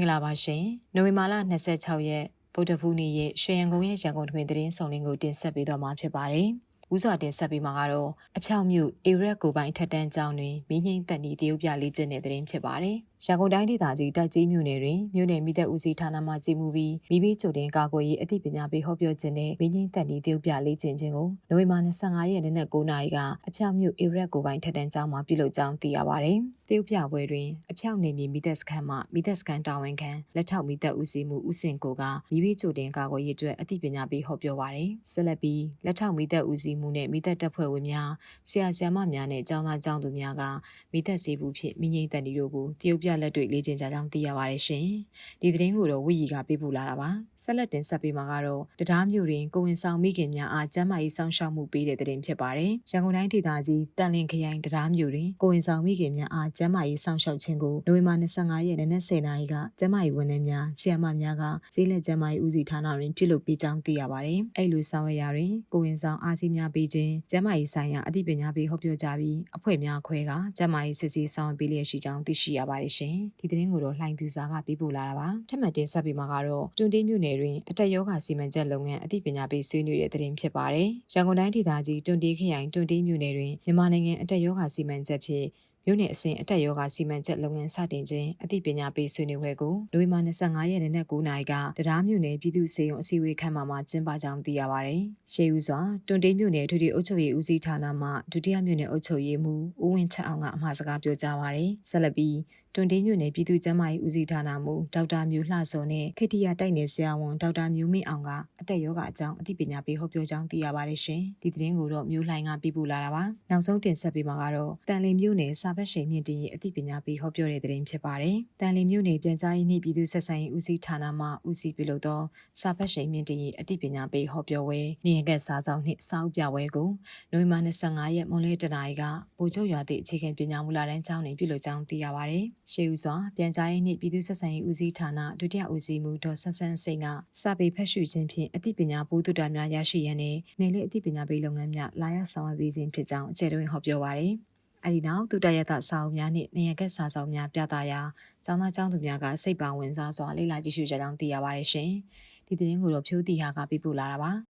င်္ဂလာပါရှင်နိုဝင်ဘာလ26ရက်ဗုဒ္ဓဖူးနေ့ရဲ့ရွှေရန်ကုန်ရဲ့ရန်ကုန်တွင်သတင်းဆောင်လင်းကိုတင်ဆက်ပေးတော့မှာဖြစ်ပါတယ်။ဦးစွာတင်ဆက်ပေးမှာကတော့အဖြောက်မြို့အေရက်ကိုပိုင်ထက်တန်းကျောင်းတွင်မိငိမ့်တက်နီတရုတ်ပြလေးကျင်းတဲ့သတင်းဖြစ်ပါတယ်။ ရန်ကုန်တိုင်းဒေသကြီးတက်ကြီးမြို့နယ်တွင်မြို့နယ်မိသက်ဦးစီးဌာနမှကြီးမှုပြီးမိဘချိုတင်ကာကွယ်ရေးအသိပညာပေးဟောပြောခြင်းနဲ့မိငိမ့်တက်နီတရုတ်ပြလေးကျင်းခြင်းကိုနိုဝင်ဘာ25ရက်နေ့နက်9:00နာရီကအဖြောက်မြို့အေရက်ကိုပိုင်ထက်တန်းကျောင်းမှာပြုလုပ်ကြောင်းသိရပါတယ်။တရုတ်ပြပွဲတွင်အဖြောက်နေမြေမိသက်စခန်းမှမိသက်စခန်းတာဝန်ခံလက်ထောက်မိသက်ဦးစီးမှုဦးစင်ကိုကမိဘချိုတင်ကာကွယ်ရေးအတွက်အသိပညာပေးဟောပြောပါတယ်။ဆက်လက်ပြီးလက်ထောက်မိသက်ဦးစီးမှုနဲ့မိသက်တပ်ဖွဲ့ဝင်များဆရာဆရာမများနဲ့ကျောင်းသားကျောင်းသူများကမိသက်စေဘူးဖြင့်မိငိမ့်တက်နီတို့ကိုတရုတ်ပြလက်တွေ့လေ့ကျင့်ကြကြောင်းသိရပါတယ်ရှင်။ဒီသတင်းကိုတော့ဝီရီကပေးပို့လာတာပါ။ဆက်လက်တင်ဆက်ပေးမှာကတော့တရားမျိုးတွင်ကိုဝင်ဆောင်မိခင်များအားကျမ်းမာရေးစောင့်ရှောက်မှုပေးတဲ့သတင်းဖြစ်ပါတယ်။ရန်ကုန်တိုင်းဒေသကြီးတန်လင်းခရိုင်တရားမျိုးတွင်ကိုဝင်ဆောင်မိခင်များအားကျမ်းမာရေးစောင့်ရှောက်ခြင်းကိုနိုဝင်ဘာ25ရက်နေ့နက်10:00နာရီကကျမ်းမာရေးဝန်ထမ်းများဆရာမများကဈေးလက်ကျမ်းမာရေးဦးစီးဌာနတွင်ပြုလုပ်ပေးကြောင်းသိရပါတယ်။အဲ့လိုဆောင်ရွက်ရာတွင်ကိုဝင်ဆောင်အားစီးများပေးခြင်းကျမ်းမာရေးဆိုင်ရာအသိပညာပေးဟောပြောကြပြီးအဖွဲ့များခွဲကကျမ်းမာရေးစစ်ဆေးဆောင်ရွက်ပေးလျက်ရှိကြောင်းသိရှိရပါတယ်ရှင်။ဒီသတင်းကိုတော့လှိုင်းသူစာကပေးပို့လာတာပါ။ထပ်မံတင်ဆက်ပေးမှာကတော့တွန်တေးမြို့နယ်တွင်အတက်ယောဂစီမံချက်လုပ်ငန်းအသိပညာပေးဆွေးနွေးတဲ့သတင်းဖြစ်ပါတယ်။ရန်ကုန်တိုင်းဒေသကြီးတွန်တေးခရိုင်တွန်တေးမြို့နယ်တွင်မြန်မာနိုင်ငံအတက်ယောဂစီမံချက်ဖြင့်မြို့နယ်အစဉ်အတက်ယောဂစီမံချက်လုပ်ငန်းစတင်ခြင်းအသိပညာပေးဆွေးနွေးပွဲကိုနိုဝင်ဘာ25ရက်နေ့နက်9:00နာရီကတရားမြို့နယ်ပြည်သူ့စေယုံအစည်းအဝေးခန်းမမှာကျင်းပကြောင်းသိရပါတယ်။ရှေးဦးစွာတွန်တေးမြို့နယ်ထွေထွေအုပ်ချုပ်ရေးဦးစီးဌာနမှဒုတိယမြို့နယ်အုပ်ချုပ်ရေးမှူးဦးဝင်းထက်အောင်ကအမှာစကားပြောကြားပါရယ်။ဆက်လက်ပြီးတွန်တေးမြို့နယ်ပြည်သူ့ကျန်းမာရေးဦးစီးဌာနမှဒေါက်တာမျိုးလှစောနဲ့ခေတ္တရတိုက်နယ်ဆရာဝန်ဒေါက်တာမျိုးမင်းအောင်ကအတက်ယောဂအကြောင်းအသိပညာပေးဟောပြောကြောင်းသိရပါတယ်ရှင်။ဒီသတင်းကိုတော့မျိုးလှိုင်းကပြပလာတာပါ။နောက်ဆုံးတင်ဆက်ပေးမှာကတော့တန်လင်းမြို့နယ်စာဘက်ရှိန်မြင့်တင်ရေးအသိပညာပေးဟောပြောတဲ့သတင်းဖြစ်ပါတယ်။တန်လင်းမြို့နယ်ပြန်ကြားရေးနှင့်ပြည်သူ့ဆက်ဆံရေးဦးစီးဌာနမှဦးစီးပြုလုပ်သောစာဘက်ရှိန်မြင့်တင်ရေးအသိပညာပေးဟောပြောပွဲနေရကစာဆောင်နှင့်စာအုပ်ပြပွဲကိုနိုဝင်ဘာ25ရက်မွန်လေးတနာရီကဗိုလ်ချုပ်ရွာသည့်အခြေခံပညာမူလာတန်းကျောင်းတွင်ပြုလုပ်ကြောင်းသိရပါတယ်။ရှေးဦးစွာပြန်ကြားရေးနှင့်ပြည်သူ့ဆက်ဆံရေးဦးစီးဌာနဒုတိယဦးစီးမှူးဒေါ်ဆန်းဆန်းစိန်ကစာပေဖတ်ရှုခြင်းဖြင့်အသိပညာဘိုးတုတများရရှိရန်နှင့်နယ်လေအသိပညာပေးလုပ်ငန်းများလာရောက်ဆောင်ရွက်ပေးခြင်းဖြစ်ကြောင်းအခြေတွင်ဟောပြောပါရယ်။အဲဒီနောက်သူတရရတစာအုပ်များနှင့်နေရကက်စာဆောင်များပြသရာကျောင်းသားကျောင်းသူများကစိတ်ပါဝင်စားစွာလေ့လာကြည့်ရှုကြကြောင်းသိရပါတယ်ရှင်။ဒီသတင်းကိုတော့ဖြိုးတီဟာကပြပို့လာတာပါ။